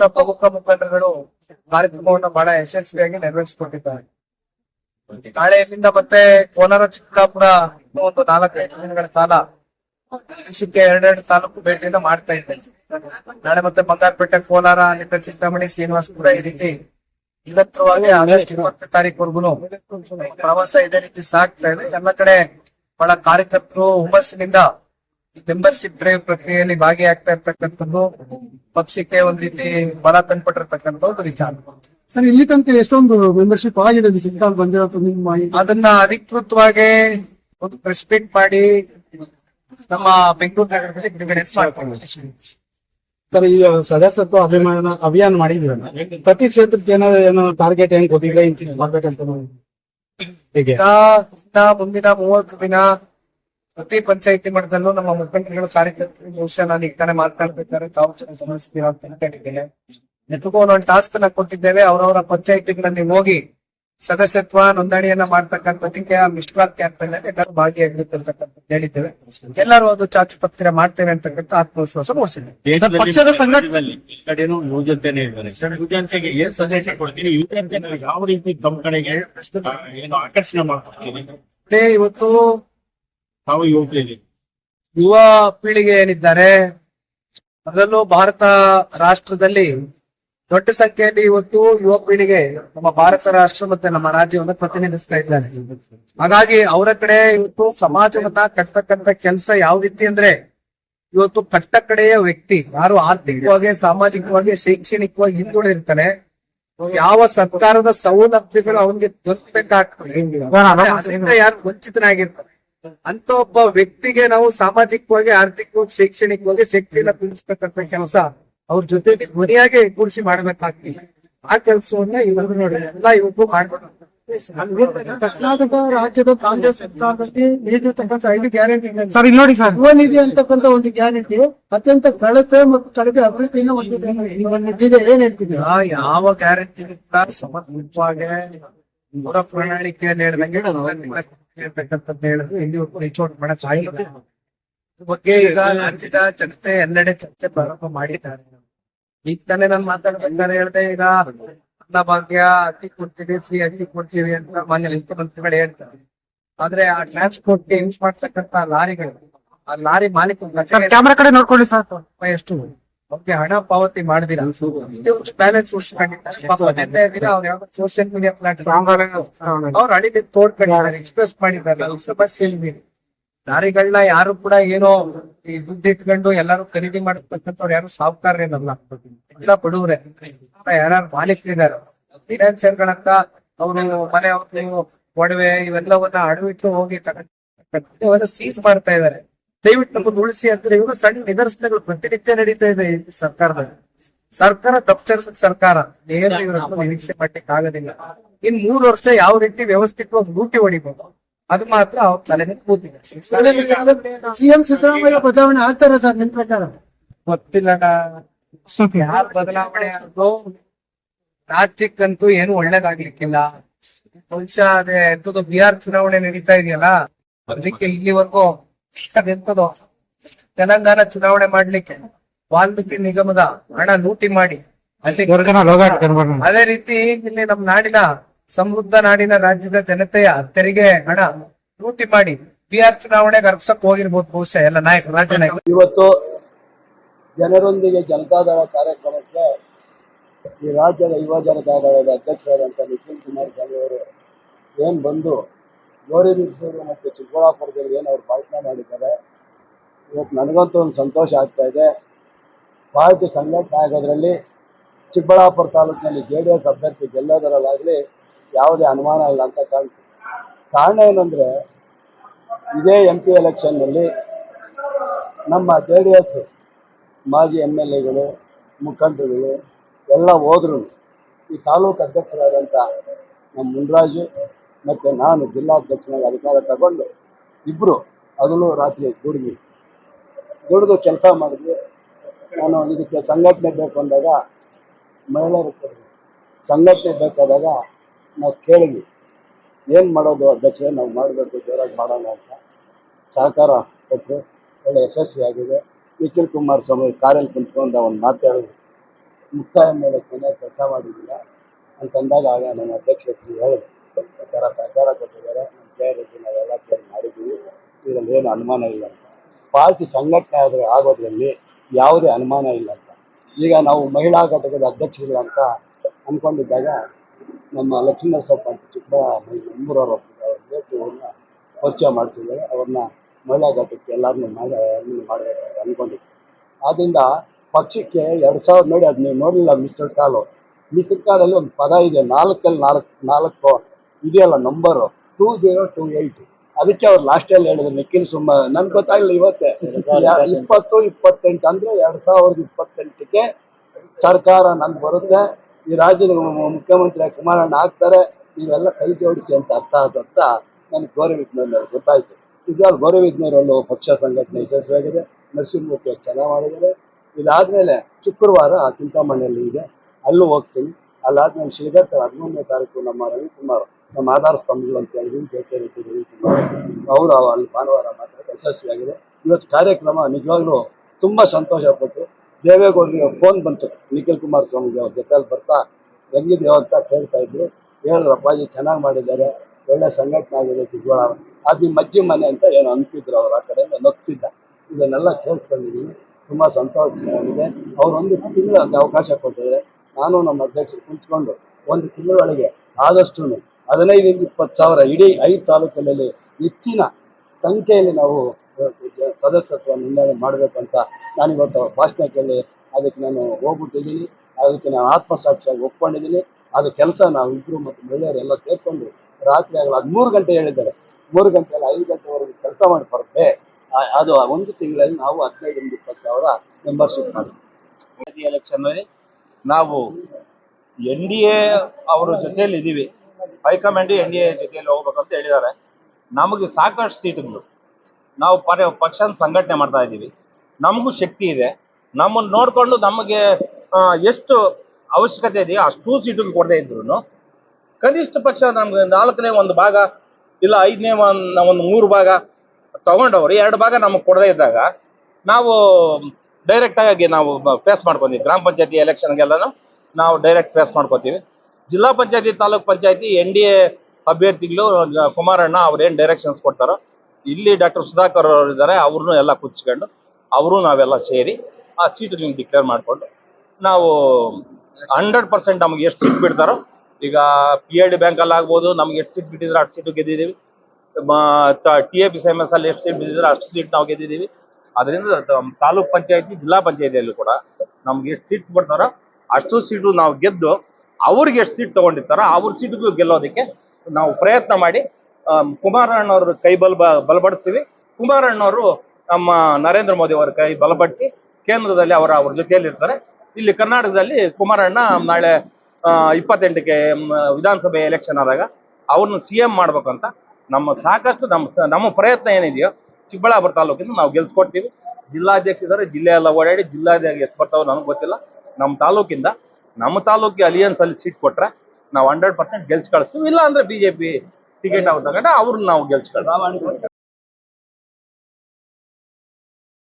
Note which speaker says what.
Speaker 1: ಪಕ್ಷದ ಪ್ರಮುಖ ಮುಖಂಡರುಗಳು ಕಾರ್ಯಕ್ರಮವನ್ನು ಬಹಳ ಯಶಸ್ವಿಯಾಗಿ ನೆರವೇರಿಸಿಕೊಂಡಿದ್ದಾರೆ ನಾಳೆ ಇಲ್ಲಿಂದ ಮತ್ತೆ ಕೋಲಾರ ಇನ್ನೂ ಒಂದು ನಾಲ್ಕೈದು ದಿನಗಳ ಕಾಲ ದೇಶಕ್ಕೆ ಎರಡೆರಡು ತಾಲೂಕು ಭೇಟಿಯಿಂದ ಮಾಡ್ತಾ ಇದ್ದೇನೆ. ನಾಳೆ ಮತ್ತೆ ಬಂಗಾರಪೇಟೆ, ಕೋಲಾರ, ಅಲ್ಲಿಂದ ಚಿಂತಾಮಣಿ ಕೂಡ ಈ ರೀತಿ ನಿರಂತರವಾಗಿ ಆಗಸ್ಟ್ ಇಪ್ಪತ್ತನೇ ತಾರೀಕುವರೆಗೂ ಪ್ರವಾಸ ಇದೇ ರೀತಿ ಸಾಗ್ತಾ ಇದೆ. ಎಲ್ಲ ಕಡೆ ಬಹಳ ಕಾರ್ಯಕರ್ತರು ಹುಮ್ಮಸ್ಸಿನಿಂದ ಮೆಂಬರ್ಶಿಪ್ ಡ್ರೈವ್ ಪ್ರಕ್ರಿಯೆಯಲ್ಲಿ ಭಾಗಿಯಾಗ್ತಾ ಇರ್ತಕ್ಕಂಥದ್ದು ಪಕ್ಷಕ್ಕೆ ಒಂದ್ ರೀತಿ ಬಲ ತಂದ್ಕೊಟ್ಟಿರ್ತಕ್ಕಂಥ ಒಂದು ವಿಚಾರ.
Speaker 2: ಸರ್ ಇಲ್ಲಿ ತನಕ ಎಷ್ಟೊಂದು ಮೆಂಬರ್ಶಿಪ್ ಆಗಿದೆ ಸಿಗ್ತಾಲ್ ಬಂದಿರೋದು ನಿಮ್ಮ
Speaker 1: ಅದನ್ನ ಅಧಿಕೃತವಾಗಿ ಒಂದು ಪ್ರೆಸ್ ಮೀಟ್ ಮಾಡಿ ನಮ್ಮ ಬೆಂಗಳೂರು ನಗರದಲ್ಲಿ ಬಿಡುಗಡೆ
Speaker 3: ಸರ್ ಈ ಸದಸ್ಯತ್ವ ಅಭಿಮಾನ ಅಭಿಯಾನ ಮಾಡಿದ್ರಲ್ಲ ಪ್ರತಿ ಕ್ಷೇತ್ರಕ್ಕೆ ಏನಾದ್ರು ಏನೋ ಟಾರ್ಗೆಟ್ ಏನ್ ಕೊಟ್ಟಿದ್ರೆ ಇಂತ ಮಾಡ್ಬೇಕಂತ ಹೇಗೆ
Speaker 1: ಮುಂದಿನ ಮೂವತ್ತು ದಿನ ಪ್ರತಿ ಪಂಚಾಯತಿ ಮಟ್ಟದಲ್ಲೂ ನಮ್ಮ ಮುಖಂಡರುಗಳು ಕಾರ್ಯಕರ್ತರು ಬಹುಶಃ ನಾನು ಈಗ ತಾನೇ ಮಾತನಾಡ್ಬೇಕಾದ್ರೆ ತಾವು ಸಮಸ್ಯೆ ಅಂತ ನೆನಪು ಒಂದೊಂದು ಟಾಸ್ಕ್ನ ಕೊಟ್ಟಿದ್ದೇವೆ ಅವರವರ ಪಂಚಾಯತಿಗಳಲ್ಲಿ ಹೋಗಿ ಸದಸ್ಯತ್ವ ನೋಂದಣಿಯನ್ನ ಮಾಡ್ತಕ್ಕಂಥದ್ದಕ್ಕೆ ಮಿಸ್ಟ್ ಕಾಲ್ ಕ್ಯಾಂಪೇನ್ ಎಲ್ಲರೂ ಭಾಗಿಯಾಗಿರುತ್ತೆ ಅಂತಕ್ಕಂಥ ಹೇಳಿದ್ದೇವೆ. ಎಲ್ಲರೂ ಅದು ಚಾಚು ಪತ್ರ ಮಾಡ್ತೇವೆ ಅಂತಕ್ಕಂಥ ಆತ್ಮವಿಶ್ವಾಸ ಮೂಡಿಸಿದ್ದೇವೆ.
Speaker 4: ದೇಶದಲ್ಲಿ
Speaker 3: ಪಕ್ಷದ ಸಂಘಟ-
Speaker 4: ರಾಜ್ಯದಲ್ಲಿ ಈ ಕಡೆನೂ ಯುವಜನತೆನೇ ಇದ್ದಾರೆ. ಸರ್ ಯುವಜನತೆಗೆ ಏನ್ ಸಂದೇಶ ಕೊಡ್ತೀನಿ? ಯುವಜನತೆ ಯಾವ ರೀತಿ ತಮ್ಮ ಕಡೆಗೆ ಆ, ಏನು ಆಕರ್ಷಣೆ ಮಾಡ್ಕೊಡ್ತೀನಿ
Speaker 1: ಮತ್ತೆ ಇವತ್ತು
Speaker 4: ತಾವು
Speaker 1: ಯುವ ಪೀಳಿಗೆ ಏನಿದ್ದಾರೆ ಅದರಲ್ಲೂ ಭಾರತ ರಾಷ್ಟ್ರದಲ್ಲಿ ದೊಡ್ಡ ಸಂಖ್ಯೆಯಲ್ಲಿ ಇವತ್ತು ಯುವ ಪೀಳಿಗೆ ನಮ್ಮ ಭಾರತ ರಾಷ್ಟ್ರ ಮತ್ತೆ ನಮ್ಮ ರಾಜ್ಯವನ್ನು ಪ್ರತಿನಿಧಿಸ್ತಾ ಇದ್ದಾರೆ. ಹಾಗಾಗಿ ಅವರ ಕಡೆ ಇವತ್ತು ಸಮಾಜವನ್ನ ಕಟ್ಟತಕ್ಕಂತ ಕೆಲಸ ಯಾವ ರೀತಿ ಅಂದ್ರೆ ಇವತ್ತು ಕಟ್ಟ ಕಡೆಯ ವ್ಯಕ್ತಿ ಯಾರು ಆರ್ಥಿಕವಾಗಿ ಸಾಮಾಜಿಕವಾಗಿ ಶೈಕ್ಷಣಿಕವಾಗಿ ಹಿಂದುಳಿದಿರ್ತಾನೆ ಯಾವ ಸರ್ಕಾರದ ಸೌಲಭ್ಯಗಳು ಅವನಿಗೆ ದೊರಕಬೇಕಾಗ್ತದೆ. ಯಾರು ವಂಚಿತನಾಗಿರ್ತಾರೆ. ಅಂತ ಒಬ್ಬ ವ್ಯಕ್ತಿಗೆ ನಾವು ಸಾಮಾಜಿಕವಾಗಿ ಆರ್ಥಿಕವಾಗಿ ಶೈಕ್ಷಣಿಕವಾಗಿ ಶಕ್ತಿಯನ್ನ ತುಂಬಿಸ್ತಕ್ಕಂಥ ಕೆಲಸ ಅವ್ರ ಜೊತೆಗೆ ಧ್ವನಿಯಾಗಿ ಕೂಡಿಸಿ ಮಾಡ್ಬೇಕಾಗ್ತಿಲ್ಲ. ಆ ಕೆಲಸವನ್ನ ಇವರು ನೋಡಿ ಎಲ್ಲ ಇವತ್ತು ಮಾಡ್ಬೇಕು.
Speaker 2: ಕರ್ನಾಟಕ ರಾಜ್ಯದ ಕಾಂಗ್ರೆಸ್ ಸರ್ಕಾರದಲ್ಲಿ ನೀಡಿರ್ತಕ್ಕಂಥ ಐದು ಗ್ಯಾರಂಟಿ
Speaker 3: ನೋಡಿ ಸರ್.
Speaker 2: ಯುವನಿಧಿ ಅಂತಕ್ಕಂಥ ಒಂದು ಗ್ಯಾರಂಟಿ ಅತ್ಯಂತ ಕಳಪೆ ಮತ್ತು ಕಳಪೆ ಅಭಿವೃದ್ಧಿಯನ್ನು ಹೊಂದಿದೆ ಏನ್
Speaker 1: ಆ ಯಾವ ಗ್ಯಾರಂಟಿ ಅವರ ಪ್ರಣಾಳಿಕೆಯನ್ನು ಹೇಳಿದಂಗೆ ಹೇಳ್ಬೇಕಂತ ಹೇಳಿದ್ರು. ಇಲ್ಲಿವರೆಗೂ ರಿಚೋಟ್ ಮಾಡಕ್ ಆಗಿಲ್ಲ. ಬಗ್ಗೆ ಈಗ ರಾಜ್ಯದ ಜನತೆ ಎಲ್ಲೆಡೆ ಚರ್ಚೆ ಪ್ರಾರಂಭ ಮಾಡಿದ್ದಾರೆ. ಈಗ ತಾನೇ ನಾನು ಮಾತಾಡ್ಬೇಕಾದ್ರೆ ಹೇಳ್ದೆ ಈಗ ಅನ್ನಭಾಗ್ಯ ಅಕ್ಕಿ ಕೊಡ್ತೀವಿ ಫ್ರೀ ಅಕ್ಕಿ ಕೊಡ್ತೀವಿ ಅಂತ ಮಾನ್ಯ ಮುಖ್ಯಮಂತ್ರಿಗಳು ಹೇಳ್ತಾರೆ. ಆದ್ರೆ ಆ ಟ್ರಾನ್ಸ್ಪೋರ್ಟ್ ಯೂಸ್ ಮಾಡ್ತಕ್ಕಂತ ಲಾರಿಗಳು ಆ ಲಾರಿ ಮಾಲೀಕ ಎಷ್ಟು ಅವ್ರಿಗೆ ಹಣ ಪಾವತಿ ಮಾಡಿದಿರ ಬ್ಯಾಲೆನ್ಸ್ ಸೋಷಿಯಲ್ ಮೀಡಿಯಾ ಪ್ಲಾಟ್ಫಾರ್ಮ್ ಅವ್ರು ಅಳಿದಿ ತೋಡ್ಕೊಂಡಿದ್ದಾರೆ ಎಕ್ಸ್ಪ್ರೆಸ್ ಮಾಡಿದ್ದಾರೆ ಸಮಸ್ಯೆ ದಾರಿಗಳನ್ನ ಯಾರು ಕೂಡ ಏನೋ ಈ ದುಡ್ಡು ಇಟ್ಕೊಂಡು ಎಲ್ಲಾರು ಖರೀದಿ ಮಾಡತಕ್ಕಂಥವ್ರು ಯಾರು ಸಾಹುಕಾರೇನಲ್ಲ ಎಲ್ಲ ಬಡವ್ರೆ. ಯಾರು ಮಾಲೀಕರಿದ್ದಾರೆ. ಫಿನಾನ್ಸಿಯರ್ಗಳಂತ ಅವರು ಮನೆ ಅವ್ರು ಒಡವೆ ಇವೆಲ್ಲವನ್ನ ಅಡವಿಟ್ಟು ಹೋಗಿ ತಗೊಂಡು ಸೀಸ್ ಮಾಡ್ತಾ ಇದ್ದಾರೆ. ದಯವಿಟ್ಟು ನಮ್ಮನ್ನು ಉಳಿಸಿ ಅಂದ್ರೆ ಇವಾಗ ಸಣ್ಣ ನಿದರ್ಶನಗಳು ಪ್ರತಿನಿತ್ಯ ನಡೀತಾ ಇದೆ ಸರ್ಕಾರದ ಸರ್ಕಾರದಲ್ಲಿ. ಸರ್ಕಾರ ತಪ್ಪಿಸ ಸರ್ಕಾರ. ನೇರ ನಿರೀಕ್ಷೆ ಮಾಡ್ಲಿಕ್ಕೆ ಆಗೋದಿಲ್ಲ ಇನ್ ಮೂರು ವರ್ಷ ಯಾವ ರೀತಿ ವ್ಯವಸ್ಥಿತವಾಗಿ ಲೂಟಿ ಹೊಡಿಬಹುದು ಅದು ಮಾತ್ರ ಅವ್ರ ತಲೆ ಕೂತಿದೆ.
Speaker 2: ಸಿಎಂ ಸಿದ್ದರಾಮಯ್ಯ ಬದಲಾವಣೆ ಆಗ್ತಾರ ಸರ್ ನಿಮ್ ಪ್ರಕಾರ?
Speaker 1: ಗೊತ್ತಿಲ್ಲ ಯಾರ ಬದಲಾವಣೆ ಆದ್ರೂ ರಾಜ್ಯಕ್ಕಂತೂ ಏನು ಒಳ್ಳೇದಾಗ್ಲಿಕ್ಕಿಲ್ಲ. ಬಹುಶಃ ಅದೇ ಎಂತದ್ದು ಬಿಹಾರ್ ಚುನಾವಣೆ ನಡೀತಾ ಇದೆಯಲ್ಲ ಅದಕ್ಕೆ ಇಲ್ಲಿವರೆಗೂ ಅದೆಂತದು ತೆಲಂಗಾಣ ಚುನಾವಣೆ ಮಾಡ್ಲಿಕ್ಕೆ ವಾಲ್ಮೀಕಿ ನಿಗಮದ ಹಣ ಲೂಟಿ ಮಾಡಿ ಅಲ್ಲಿ ಅದೇ ರೀತಿ ಇಲ್ಲಿ ನಮ್ಮ ನಾಡಿನ ಸಮೃದ್ಧ ನಾಡಿನ ರಾಜ್ಯದ ಜನತೆಯ ತೆರಿಗೆ ಹಣ ಲೂಟಿ ಮಾಡಿ ಬಿಹಾರ್ ಚುನಾವಣೆಗೆ ಅರ್ಪಿಸಕ್ ಹೋಗಿರ್ಬೋದು ಬಹುಶಃ ಎಲ್ಲ ನಾಯಕ ರಾಜ್ಯ ನಾಯಕರು.
Speaker 5: ಇವತ್ತು ಜನರೊಂದಿಗೆ ಜನತಾದಳ ಕಾರ್ಯಕ್ರಮಕ್ಕೆ ಈ ರಾಜ್ಯದ ಯುವ ಜನತಾದಳದ ಅಧ್ಯಕ್ಷರಾದಂತಹ ನಿಖಿಲ್ ಕುಮಾರಸ್ವಾಮಿ ಅವರು ಏನ್ ಬಂದು ಗೌರಿಬಿದನೂರು ಮತ್ತು ಚಿಕ್ಕಬಳ್ಳಾಪುರದಲ್ಲಿ ಏನು ಅವ್ರು ಭಾಷಣ ಮಾಡಿದ್ದಾರೆ. ಇವತ್ತು ನನಗಂತೂ ಒಂದು ಸಂತೋಷ ಆಗ್ತಾ ಇದೆ. ಪಾರ್ಟಿ ಸಂಘಟನೆ ಆಗೋದ್ರಲ್ಲಿ ಚಿಕ್ಕಬಳ್ಳಾಪುರ ತಾಲೂಕಿನಲ್ಲಿ ಜೆ ಡಿ ಎಸ್ ಅಭ್ಯರ್ಥಿ ಗೆಲ್ಲೋದರಲ್ಲಾಗಲಿ ಯಾವುದೇ ಅನುಮಾನ ಇಲ್ಲ ಅಂತ ಕಾಣ್ತದೆ. ಕಾರಣ ಏನಂದರೆ, ಇದೇ ಎಂ ಪಿ ಎಲೆಕ್ಷನ್ನಲ್ಲಿ ನಮ್ಮ ಜೆ ಡಿ ಎಸ್ ಮಾಜಿ ಎಂ ಎಲ್ ಎಗಳು ಮುಖಂಡರುಗಳು ಎಲ್ಲ ಹೋದ್ರು ಈ ತಾಲೂಕು ಅಧ್ಯಕ್ಷರಾದಂಥ ನಮ್ಮ ಮುನ್ರಾಜು ಮತ್ತು ನಾನು ಜಿಲ್ಲಾಧ್ಯಕ್ಷನಾಗಿ ಅಧಿಕಾರ ತಗೊಂಡು ಇಬ್ಬರು ಅದನ್ನು ರಾತ್ರಿ ದುಡಿದ್ವಿ. ದುಡಿದು ಕೆಲಸ ಮಾಡಿದ್ವಿ. ನಾನು ಇದಕ್ಕೆ ಸಂಘಟನೆ ಬೇಕು ಅಂದಾಗ ಮಹಿಳೆಯರು. ಸಂಘಟನೆ ಬೇಕಾದಾಗ ನಾವು ಕೇಳಿದ್ವಿ. ಏನು ಮಾಡೋದು ಅಧ್ಯಕ್ಷರೇ, ನಾವು ಮಾಡಬೇಕು, ಜೋರಾಗಿ ಮಾಡೋಣ ಅಂತ. ಸಹಕಾರ ಕೊಟ್ಟರು. ಒಳ್ಳೆ ಯಶಸ್ವಿಯಾಗಿದೆ ನಿಖಿಲ್ ಕುಮಾರ್ ಸ್ವಾಮಿ ಕಾರಲ್ಲಿ ಕುಂತ್ಕೊಂಡು ಅವನು ಮಾತು ಹೇಳಿದ್ರು. ಮುಕ್ತಾಯ ಮೇಲೆ ಕೊನೆ ಕೆಲಸ ಮಾಡಿದ್ದಿಲ್ಲ. ಅಂತಂದಾಗ ಆಗ ನನ್ನ ಅಧ್ಯಕ್ಷತೆ ಹೇಳಿದ್ರು. ಥರ ಸಹಕಾರ ಕೊಟ್ಟಿದ್ದಾರೆ, ನಮ್ಮ ಕೆ ನಾವೆಲ್ಲ ಸೇರಿ ಮಾಡಿದ್ದೀವಿ. ಇದರಲ್ಲಿ ಏನು ಅನುಮಾನ ಇಲ್ಲ ಅಂತ. ಪಾರ್ಟಿ ಸಂಘಟನೆ ಆದರೆ ಆಗೋದ್ರಲ್ಲಿ ಯಾವುದೇ ಅನುಮಾನ ಇಲ್ಲ ಅಂತ. ಈಗ ನಾವು ಮಹಿಳಾ ಘಟಕದ ಅಧ್ಯಕ್ಷರು ಅಂತ ಅಂದ್ಕೊಂಡಿದ್ದಾಗ ನಮ್ಮ ಲಕ್ಷ್ಮೀನರಸಪ್ಪ ಅಂತ ಚಿಕ್ಕ ಅವ್ರಿಗೆ ಅವ್ರನ್ನ ಪರಿಚಯ ಮಾಡಿಸಿದ್ದಾರೆ. ಅವ್ರನ್ನ ಮಹಿಳಾ ಘಟಕಕ್ಕೆ ಎಲ್ಲರನ್ನೂ ಮಾಡಿ ಮಾಡಬೇಕು ಅಂದ್ಕೊಂಡಿದ್ದೆ ಆದ್ದರಿಂದ ಪಕ್ಷಕ್ಕೆ ಎರಡು ಸಾವಿರ ನೋಡಿ ಅದು ನೀವು ನೋಡಲಿಲ್ಲ ಮಿಸ್ಟರ್ ಕಾಲು. ಮಿಸ್ಟರ್ ಕಾಲಲ್ಲಿ ಒಂದು ಪದ ಇದೆ, ನಾಲ್ಕಲ್ಲಿ ನಾಲ್ಕು ನಾಲ್ಕು ಇದೆಯಲ್ಲ number two zero two eight ಅದಕ್ಕೆ ಅವ್ರು ಲಾಸ್ಟಲ್ಲಿ ಹೇಳಿದ್ರು, ನಿಖಿಲ್ ಸುಮ್ಮ ನನ್ಗೆ ಗೊತ್ತಾಗಿಲ್ಲ ಇವತ್ತೇ. ಇಪ್ಪತ್ತು, ಇಪ್ಪತ್ತೆಂಟು ಅಂದ್ರೆ ಎರಡು ಸಾವಿರದ ಇಪ್ಪತ್ತೆಂಟಕ್ಕೆ ಸರ್ಕಾರ ನಂದು ಬರುತ್ತೆ. ಈ ರಾಜ್ಯದ ಮುಖ್ಯಮಂತ್ರಿ ಕುಮಾರಣ್ಣ ಆಗ್ತಾರೆ. ನೀವೆಲ್ಲ ಕೈ ಜೋಡಿಸಿ ಅಂತ ಅರ್ಥ ಆದಂತ ನನಗೆ ಗೌರವಿದ್ನವ್ರು ಗೊತ್ತಾಯ್ತು. ಇದ್ರಲ್ಲಿ ಗೌರವಿಜ್ಞರಲ್ಲೂ ಪಕ್ಷ ಸಂಘಟನೆ ಯಶಸ್ವಿಯಾಗಿದೆ. ನರಸಿಂಹಮೂರ್ತಿ ಅವರು ಚೆನ್ನಾಗಿ ಮಾಡಿದ್ದಾರೆ. ಇದಾದ್ಮೇಲೆ ಶುಕ್ರವಾರ ಚಿಂತಾಮಣಿಯಲ್ಲಿ ಇದೆ. ಅಲ್ಲೂ ಹೋಗ್ತೀನಿ. ಅಲ್ಲಾದ್ಮೇಲೆ ಶ್ರೀಧರ್ ಹದಿನೊಂದನೇ ತಾರೀಕು ನಮ್ಮ ರವಿಕುಮಾರ್ ನಮ್ಮ ಆಧಾರ ಸ್ತಂಭಗಳು ಅಂತ ಹೇಳಿದ್ವಿ ರವಿಕುಮಾರ್ ಅವರು ಅಲ್ಲಿ ಭಾನುವಾರ ಮಾತ್ರ ಯಶಸ್ವಿಯಾಗಿದೆ. ಇವತ್ತು ಕಾರ್ಯಕ್ರಮ ನಿಜವಾಗ್ಲೂ ತುಂಬಾ ಸಂತೋಷ ಪಟ್ಟು ದೇವೇಗೌಡರಿಗೆ ಫೋನ್ ಬಂತು. ನಿಖಿಲ್ ಕುಮಾರ್ ಸ್ವಾಮಿಗೆ ಅವ್ರ ಜೊತೆಯಲ್ಲಿ ಬರ್ತಾ ಹೆಂಗಿದೆಯೋ ಅಂತ ಕೇಳ್ತಾ ಇದ್ರು. ಹೇಳಿದ್ರು, ಅಪ್ಪಾಜಿ ಚೆನ್ನಾಗಿ ಮಾಡಿದ್ದಾರೆ, ಒಳ್ಳೆ ಸಂಘಟನೆ ಆಗಿದೆ ಚಿಕ್ಕಬಳ್ಳಾಪುರ ಅದು ನಿಮ್ಮ ಅಜ್ಜಿ ಮನೆ ಅಂತ ಏನೋ ಅಂತಿದ್ರು ಅವ್ರು ಆ ಕಡೆಯಿಂದ ನಗ್ತಿದ್ದ ಇದನ್ನೆಲ್ಲ ಕೇಳಿಸ್ಕೊಂಡಿದ್ದೀನಿ ತುಂಬಾ ಸಂತೋಷವಾಗಿದೆ. ಅವ್ರು ಒಂದು ತಿಂಗಳ ಅವಕಾಶ ಕೊಟ್ಟಿದ್ದಾರೆ. ನಾನು ನಮ್ಮ ಅಧ್ಯಕ್ಷರು ಕುಂತ್ಕೊಂಡು ಒಂದು ತಿಂಗಳೊಳಗೆ ಆದಷ್ಟು ಹದಿನೈದರಿಂದ ಇಪ್ಪತ್ತು ಸಾವಿರ ಇಡೀ ಐದು ತಾಲೂಕಿನಲ್ಲಿ ಹೆಚ್ಚಿನ ಸಂಖ್ಯೆಯಲ್ಲಿ ನಾವು ಸದಸ್ಯತ್ವ ನೋಂದಣಿ ಮಾಡಬೇಕಂತ ನಾನು ಇವತ್ತು ಭಾಷಣ ಕೇಳಿ ಅದಕ್ಕೆ ನಾನು ಹೋಗ್ಬಿಟ್ಟಿದ್ದೀನಿ, ಅದಕ್ಕೆ ನಾನು ಆತ್ಮಸಾಕ್ಷಿಯಾಗಿ ಒಪ್ಕೊಂಡಿದ್ದೀನಿ ಅದು ಕೆಲಸ ನಾವು ಇಬ್ಬರು ಮತ್ತು ಮಹಿಳೆಯರು ಎಲ್ಲ ಸೇರ್ಕೊಂಡು ರಾತ್ರಿ ಆಗಲ್ಲ ಅದು ಮೂರು ಗಂಟೆ ಹೇಳಿದ್ದಾರೆ. ಮೂರು ಗಂಟೆಯಲ್ಲಿ ಐದು ಗಂಟೆವರೆಗೆ ಕೆಲಸ ಮಾಡಿ ಬರುತ್ತೆ. ಅದು ಒಂದು ತಿಂಗಳಲ್ಲಿ ನಾವು ಹದಿನೈದರಿಂದ ಇಪ್ಪತ್ತು ಸಾವಿರ ಮೆಂಬರ್ಶಿಪ್ ಮಾಡಿ
Speaker 6: ಎಲೆಕ್ಷನ್ ನಾವು ಎನ್ ಡಿ ಎ ಅವರ ಜೊತೆಯಲ್ಲಿ ಇದ್ದೀವಿ ಹೈಕಮಾಂಡ್ ಎನ್ ಡಿ ಎ ಜೊತೆಯಲ್ಲಿ ಹೋಗ್ಬೇಕಂತ ಹೇಳಿದ್ದಾರೆ. ನಮಗೆ ಸಾಕಷ್ಟು ಸೀಟುಗಳು. ನಾವು ಪರ ಪಕ್ಷ ಸಂಘಟನೆ ಮಾಡ್ತಾ ಇದ್ದೀವಿ. ನಮಗೂ ಶಕ್ತಿ ಇದೆ. ನಮ್ಮನ್ನು ನೋಡಿಕೊಂಡು ನಮಗೆ ಎಷ್ಟು ಅವಶ್ಯಕತೆ ಇದೆಯೋ ಅಷ್ಟು ಸೀಟುಗಳು ಕೊಡದೇ ಇದ್ರು ಕನಿಷ್ಠ ಪಕ್ಷ ನಮ್ಗೆ ನಾಲ್ಕನೇ ಒಂದು ಭಾಗ, ಇಲ್ಲ ಐದನೇ ಒಂದು ಒಂದು ಮೂರು ಭಾಗ ತಗೊಂಡವ್ರು, ಎರಡು ಭಾಗ ನಮಗೆ ಕೊಡದೇ ಇದ್ದಾಗ ನಾವು ಡೈರೆಕ್ಟ್ ಆಗಿ ನಾವು ಫೇಸ್ ಮಾಡ್ಕೊಂತೀವಿ. ಗ್ರಾಮ ಪಂಚಾಯತಿ ಎಲೆಕ್ಷನ್ಗೆಲ್ಲನೂ ನಾವು ಡೈರೆಕ್ಟ್ ಫೇಸ್ ಮಾಡ್ಕೋತೀವಿ. ಜಿಲ್ಲಾ ಪಂಚಾಯತಿ, ತಾಲೂಕ್ ಪಂಚಾಯತಿ, ಎನ್ ಡಿ ಎ ಅಭ್ಯರ್ಥಿಗಳು ಕುಮಾರಣ್ಣ ಅವ್ರೇನು ಡೈರೆಕ್ಷನ್ಸ್ ಕೊಡ್ತಾರೋ, ಇಲ್ಲಿ ಡಾಕ್ಟರ್ ಸುಧಾಕರ್ ಅವರು ಇದ್ದಾರೆ ಅವ್ರನ್ನೂ ಎಲ್ಲ ಕುಚ್ಕೊಂಡು ಅವರು ನಾವೆಲ್ಲ ಸೇರಿ ಆ ಸೀಟು ನಿಮ್ಗೆ ಡಿಕ್ಲೇರ್ ಮಾಡಿಕೊಂಡು ನಾವು ಹಂಡ್ರೆಡ್ ಪರ್ಸೆಂಟ್ ನಮ್ಗೆ ಎಷ್ಟು ಸೀಟ್ ಬಿಡ್ತಾರೋ, ಈಗ ಪಿ ಎಲ್ ಡಿ ಬ್ಯಾಂಕಲ್ಲಿ ಆಗ್ಬೋದು, ನಮ್ಗೆ ಎಷ್ಟು ಸೀಟ್ ಬಿಟ್ಟಿದ್ರೆ ಅಷ್ಟು seat ಗೆದ್ದಿದ್ದೀವಿ. T A P C M S ಅಲ್ಲಿ ಎಷ್ಟು ಸೀಟ್ ಬಿದ್ದಿದ್ರೆ ಅಷ್ಟು ಸೀಟ್ ನಾವು ಗೆದ್ದಿದ್ದೀವಿ. ಅದರಿಂದ ತಾಲೂಕ್ ಪಂಚಾಯತಿ, ಜಿಲ್ಲಾ ಪಂಚಾಯತಿಯಲ್ಲೂ ಕೂಡ ನಮ್ಗೆ ಎಷ್ಟು ಸೀಟ್ ಬಿಡ್ತಾರೋ ಅಷ್ಟು ಸೀಟು ನಾವು ಗೆದ್ದು ಅವ್ರಿಗೆ ಎಷ್ಟು ಸೀಟ್ ತಗೊಂಡಿರ್ತಾರೋ ಅವ್ರ ಸೀಟ್ಗಳು ಗೆಲ್ಲೋದಕ್ಕೆ ನಾವು ಪ್ರಯತ್ನ ಮಾಡಿ ಕುಮಾರಣ್ಣ ಕುಮಾರಣ್ಣವ್ರ ಕೈ ಬಲ ಬಲಪಡಿಸ್ತೀವಿ. ಕುಮಾರಣ್ಣವರು ನಮ್ಮ ನರೇಂದ್ರ ಮೋದಿ ಅವರ ಕೈ ಬಲಪಡಿಸಿ ಕೇಂದ್ರದಲ್ಲಿ ಅವರ, ಅವ್ರ ಜೊತೆಯಲ್ಲಿ ಇರ್ತಾರೆ ಇಲ್ಲಿ ಕರ್ನಾಟಕದಲ್ಲಿ ಕುಮಾರಣ್ಣ ನಾಳೆ ಇಪ್ಪತ್ತೆಂಟಕ್ಕೆ ವಿಧಾನಸಭೆ ಎಲೆಕ್ಷನ್ ಆದಾಗ ಅವ್ರನ್ನ ಸಿ ಎಂ ಮಾಡ್ಬೇಕಂತ ನಮ್ಮ ಸಾಕಷ್ಟು ನಮ್ಮ ನಮ್ಮ ಪ್ರಯತ್ನ ಏನಿದೆಯೋ ಚಿಕ್ಕಬಳ್ಳಾಪುರ ತಾಲೂಕಿಂದ ನಾವು ಗೆಲ್ಸ್ಕೊಡ್ತೀವಿ. ಜಿಲ್ಲಾಧ್ಯಕ್ಷ ಇದ್ದಾರೆ ಜಿಲ್ಲೆ ಎಲ್ಲ ಓಡಾಡಿ ಜಿಲ್ಲಾಧ್ಯಕ್ಷ ಎಷ್ಟು ಬರ್ತಾವ ನನಗೆ ಗೊತ್ತಿಲ್ಲ. ನಮ್ಮ ತಾಲೂಕಿಂದ ನಮ್ಮ ತಾಲೂಕಿಗೆ ಅಲಿಯನ್ಸ್ ಅಲ್ಲಿ ಸೀಟ್ ಕೊಟ್ರೆ ನಾವು ಹಂಡ್ರೆಡ್ ಪರ್ಸೆಂಟ್ ಗೆಲ್ಸ್ ಕಳಿಸ್ತೀವಿ ಇಲ್ಲ ಅಂದ್ರೆ ಬಿಜೆಪಿ ಟಿಕೆಟ್ ಅವ್ರು ತಗೊಂಡ್ರೆ ಅವ್ರನ್ನ ನಾವು ಗೆಲ್ಸ್ ಕಳಿಸ್ತೀವಿ